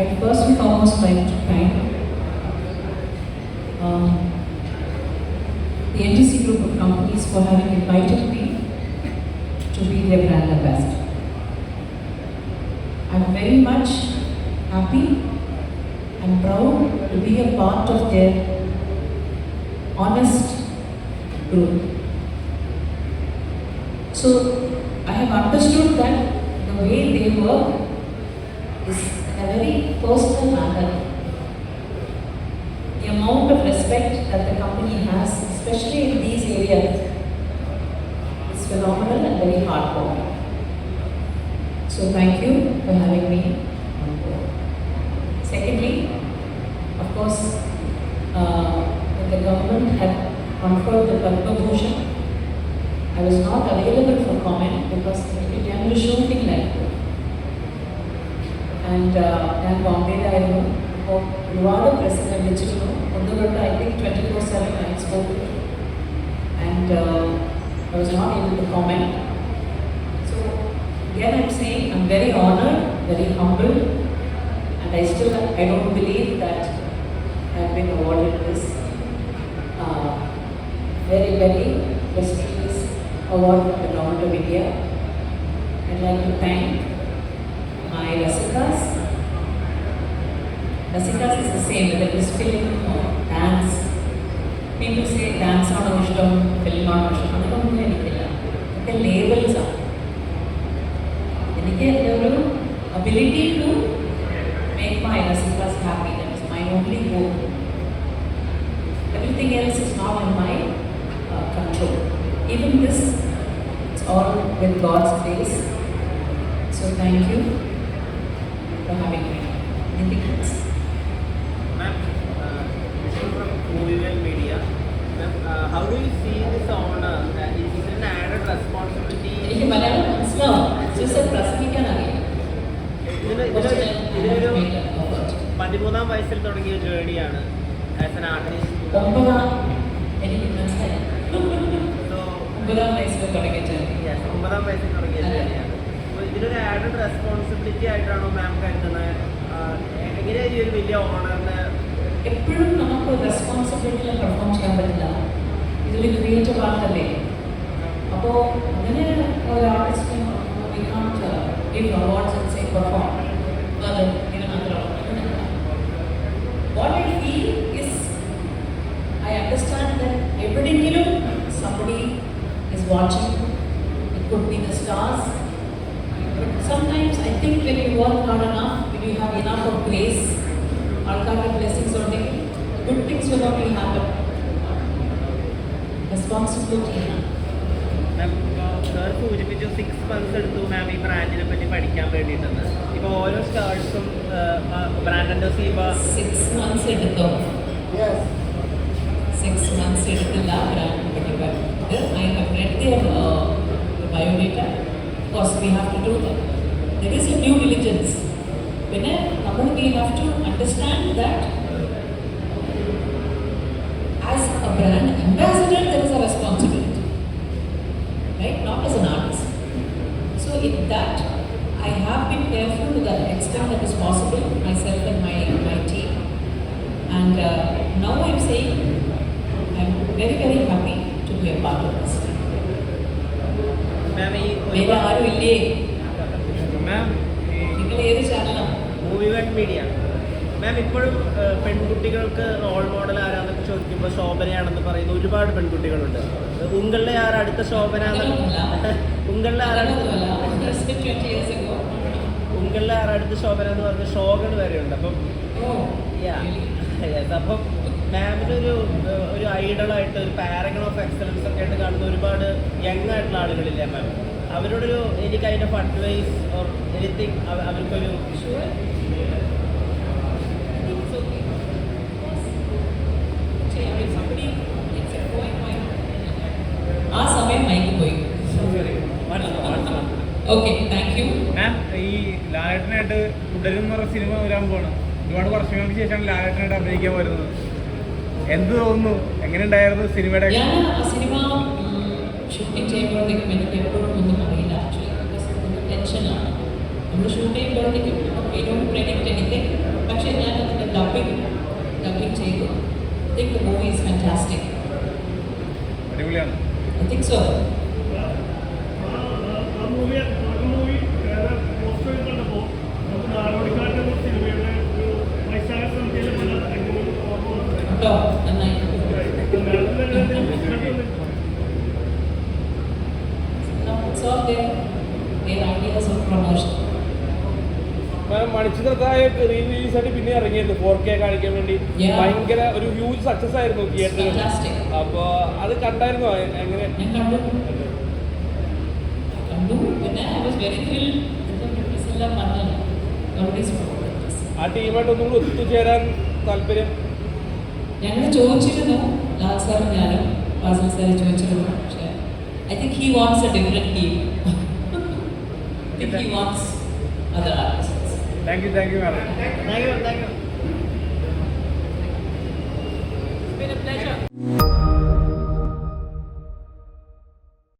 I'd first and foremost like to thank um, the NTC group of companies for having invited me to be their brand ambassador. I'm very much happy and proud to be a part of their honest group. So I have understood that the way they work is a very personal matter. The amount of respect that the company has, especially in these areas, is phenomenal and very hardcore. So thank you for having me on board. Secondly, of course, uh, when the government had conferred the Padma Bhushan, I was not available for comment because it a show thing like this. And ഞാൻ ബോംബെയിലായിരുന്നു അപ്പോൾ ഒരുപാട് പ്രസിനെ വിളിച്ചിരുന്നു ഒന്നുകൊണ്ട് I think twenty four seven I spoke and I was not able to comment so again I'm saying I'm very honored, very humbled, and I still I don't believe that I've been awarded this uh, very very prestigious award from the government of India. I'd like to thank my Rasikas. Rasikas is the same, whether it is film or dance. People say dance ആണോ ഇഷ്ടം film ആണോ ഇഷ്ടം അതൊന്നും എനിക്കില്ല ഒക്കെ labels ആണ് എനിക്ക് എൻ്റെ ഒരു ability to make my recipes happy that is my only goal everything else is not in my control even this it's all with God's grace so thank you for Having me anything else Ma'am, uh, Moviewell Media. Ma'am, uh, how do you see this honor? Uh, is it an added responsibility? എനിക്ക് മലയാളം മനസ്സിലാവും പ്രസംഗിക്കാൻ അറിയാം. പതിമൂന്നാം വയസ്സിൽ തുടങ്ങിയ ജേണിയാണ് as an artist ഒമ്പതാം എനിക്ക് മനസ്സിലായി ഒമ്പതാം വയസ്സിൽ തുടങ്ങിയ ജേർണി ഒമ്പതാം വയസ്സിൽ തുടങ്ങിയ. ജേണിയാണ് ഇതിനൊരു ആഡഡ് റെസ്പോൺസിബിലിറ്റി ആയിട്ടാണോ മാം കരുതുന്നത് ആഹ് എങ്ങനെയാണ് ഈ ഒരു വലിയ ഓണറിന് എപ്പോഴും നമുക്ക് റെസ്പോൺസിബിലിറ്റിയിൽ പെർഫോം ചെയ്യാൻ പറ്റില്ല ഇതൊരു ക്രിയേറ്റീവ് ആർട്ടല്ലേ അപ്പോൾ അങ്ങനെ ഒരു ആർട്ടിസ്റ്റിന് give awards and say perform അത് ഇങ്ങനെ മാത്രം what I feel is I understand that എവിടെയെങ്കിലും somebody is watching it could be the stars but sometimes I think when you work hard enough when you have enough of grace ആൾക്കാരുടെ blessings ഉണ്ടെങ്കിൽ good things will only happen responsibility ma'am sir സൂചിപ്പിച്ചു six months എടുത്തു ma'am ഈ ബ്രാൻഡിനെ പറ്റി പഠിക്കാൻ വേണ്ടിയിട്ടെന്ന്. ഇപ്പോൾ ഓരോ സ്റ്റാർസും ബ്രാൻഡ് ചെയ്യുമ്പോൾ സിക്സ് മന്ത്സ് എടുത്തോ? സിക്സ് മന്ത്സ് എടുത്തില്ല ബ്രാൻഡ് പഠിക്കാൻ ഇത് I have read their biodata course we have to do that is a dew diligence പിന്നെ നമ്മൾ we have to understand that as a brand ambassador there is a responsibility right? Not as an artist. So in that, I have been careful to the extent that is possible, myself and my, my team. And uh, now I'm saying I'm very, very happy to be a part of this. Ma'am ഈ വേറെ ആരും ഇല്ലേ Ma'am നിങ്ങൾ ഏത് ചാനലാണ് movie one media മാം ഇപ്പോഴും പെൺകുട്ടികൾക്ക് role model ആരാന്നൊക്കെ ചോദിക്കുമ്പോൾ ശോഭനയാണെന്ന് പറയുന്ന ഒരുപാട് പെൺകുട്ടികളുണ്ട്. ഉങ്കളിലെ ആരാ അടുത്ത ശോഭന. ഉങ്കളിലെ ago. ഉങ്കളിലെ ആരാ അടുത്ത ശോഭന എന്ന് പറഞ്ഞ ശോകൾ വരെയുണ്ട്. അപ്പം അപ്പം മാമിന് ഒരു ഐഡളായിട്ട് ഒരു പാരഗൺ ഓഫ് എക്സലൻസ് ഒക്കെ ആയിട്ട് കാണുന്ന ഒരുപാട് യങ് ആയിട്ടുള്ള ആളുകളില്ലേ മാം അവരോടൊരു എനിക്ക് അതിന്റെ അഡ്വൈസ് ഓർ എനിത്തിങ് അവർക്കൊരു? ആ സമയം മൈക്ക് പോയി. ഓക്കെ താങ്ക് യു മാം ഈ ലാലേട്ടനായിട്ട് തുടരും എന്ന് പറഞ്ഞ സിനിമ വരാൻ പോവാണ്. ഒരുപാട് വർഷങ്ങൾക്ക് ശേഷമാണ് ലാലേട്ടനായിട്ട് അഭിനയിക്കാൻ വരുന്നത്. എന്ത് തോന്നുന്നു? എങ്ങനെ ഉണ്ടായിരുന്നു സിനിമയുടെ ആ സിനിമ ഷൂട്ടിംഗ് ചെയ്യുമ്പോഴത്തേക്കും എനിക്ക് എപ്പോഴും ഒന്നും അറിയില്ല ആക്ച്വലി ടെൻഷനാണ് നമ്മൾ ഷൂട്ട് ചെയ്യുമ്പോഴത്തേക്കും വി ഡോണ്ട് പ്രെഡിക്റ്റ് അതിന്റെ ഡബിങ് ഡബിങ് ചെയ്തു. I think the movie is fantastic I think so ആ റീ റീലീസ് ആയിട്ട് പിന്നെ ഇറങ്ങിയിരുന്നു. ഫോർ കെ കാണിക്കാൻ വേണ്ടി. ഭയങ്കര ഒരു ഹ്യൂജ് സക്സസ് ആയിരുന്നു തിയേറ്ററിൽ. അപ്പൊ അത് കണ്ടായിരുന്നു? എങ്ങനെ? ആ ടീമായിട്ട് ഒന്നും കൂടി ഒത്തുചേരാൻ താല്പര്യം? ഞങ്ങൾ ചോദിച്ചിരുന്നു. ലാൽ സാറും ഞാനും ഫാസിൽ സാറ് ചോദിച്ചിരുന്നു. പക്ഷേ I think he wants a different team. I think he wants other artists. Thank you, thank you, madam. Thank you, thank you. It's been a pleasure.